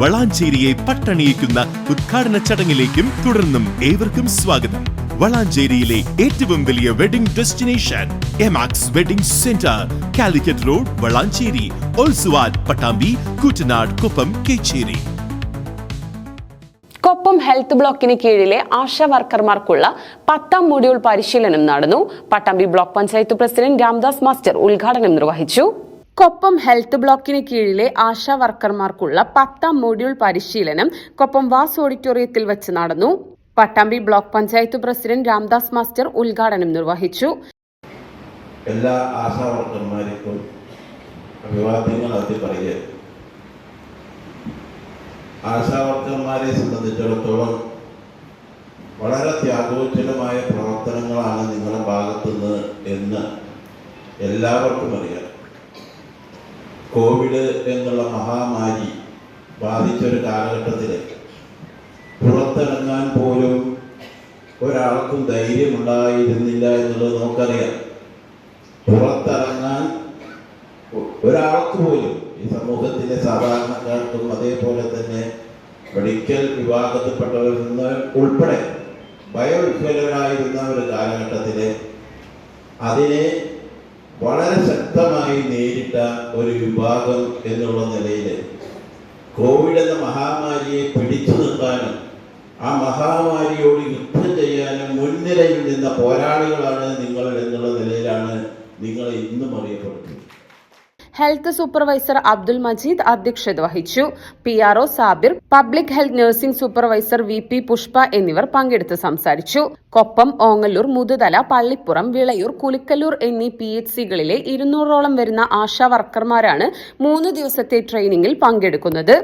വളാഞ്ചേരിയെ പട്ടണിയിക്കുന്ന ഉദ്ഘാടന ചടങ്ങിലേക്കും തുടർന്നും ഏവർക്കും സ്വാഗതം. വളാഞ്ചേരിയിലെ ഏറ്റവും വലിയ wedding destination Emax wedding centre Calicut road Valanchery ഓൾസുവാഡ് Pattambi Kuttanad Koppam Kechery. Koppam health ബ്ലോക്കിന് കീഴിലെ ആശാ വർക്കർമാർക്കുള്ള പത്താം മൊഡ്യൂൾ പരിശീലനം നടന്നു. Pattambi block panchayat president Ramdas master ഉദ്ഘാടനം നിർവഹിച്ചു. കൊപ്പം ഹെൽത്ത് ബ്ലോക്കിന് കീഴിലെ ആശാ വർക്കർമാർക്കുള്ള പത്താം മോഡ്യൂൾ പരിശീലനം കൊപ്പം വാസ് ഓഡിറ്റോറിയത്തിൽ വെച്ച് നടന്നു. Pattambi block panchayat president Ramdas master ഉദ്ഘാടനം നിർവഹിച്ചു. എല്ലാ ആശാവർക്കന്മാർക്കും അഭിവാദ്യങ്ങൾ ആദ്യം പറയുക. ആശാവർക്കന്മാരെ സംബന്ധിച്ചിടത്തോളം വളരെ ത്യാഗോജ്വലമായ പ്രവർത്തനങ്ങളാണ് നിങ്ങളുടെ ഭാഗത്തുനിന്ന് എന്ന് എല്ലാവർക്കും അറിയാം. കോവിഡ് എന്നുള്ള മഹാമാരി ബാധിച്ചൊരു കാലഘട്ടത്തിൽ പുറത്തിറങ്ങാൻ പോലും ഒരാൾക്കും ധൈര്യമുണ്ടായിരുന്നില്ല എന്നുള്ളത് നമുക്കറിയാം. പുറത്തിറങ്ങാൻ ഒരാൾക്ക് പോലും ഈ സമൂഹത്തിലെ സാധാരണക്കാർക്കും അതേപോലെ തന്നെ മെഡിക്കൽ വിഭാഗത്തിൽപ്പെട്ടവരിൽ നിന്ന് ഉൾപ്പെടെ ഭയവിഹ്വലരായിരുന്ന ഒരു കാലഘട്ടത്തിൽ അതിനെ വളരെ ശക്തമായി നേരിട്ട ഒരു വിഭാഗം എന്നുള്ള നിലയിൽ കോവിഡ് എന്ന മഹാമാരിയെ പിടിച്ചു നിർത്താനും ആ മഹാമാരിയോട് യുദ്ധം ചെയ്യാനും മുൻനിരയിൽ നിന്ന പോരാളികളാണ് നിങ്ങൾ എന്നുള്ള നിലയിലാണ് നിങ്ങൾ ഇന്നും അറിയപ്പെടുന്നത് ഹെൽത്ത് സൂപ്പർവൈസർ അബ്ദുൽ മജീദ് അധ്യക്ഷത വഹിച്ചു. P R O Sabir public health nursing supervisor V P Pushpa എന്നിവർ പങ്കെടുത്ത് സംസാരിച്ചു. കൊപ്പം ഓങ്ങല്ലൂർ മുതുതല പള്ളിപ്പുറം വിളയൂർ കുലിക്കല്ലൂർ എന്നീ പി എച്ച് സികളിലെ ഇരുന്നൂറോളം വരുന്ന ആശാ വർക്കർമാരാണ് മൂന്ന് ദിവസത്തെ ട്രെയിനിങ്ങിൽ പങ്കെടുക്കുന്നത്.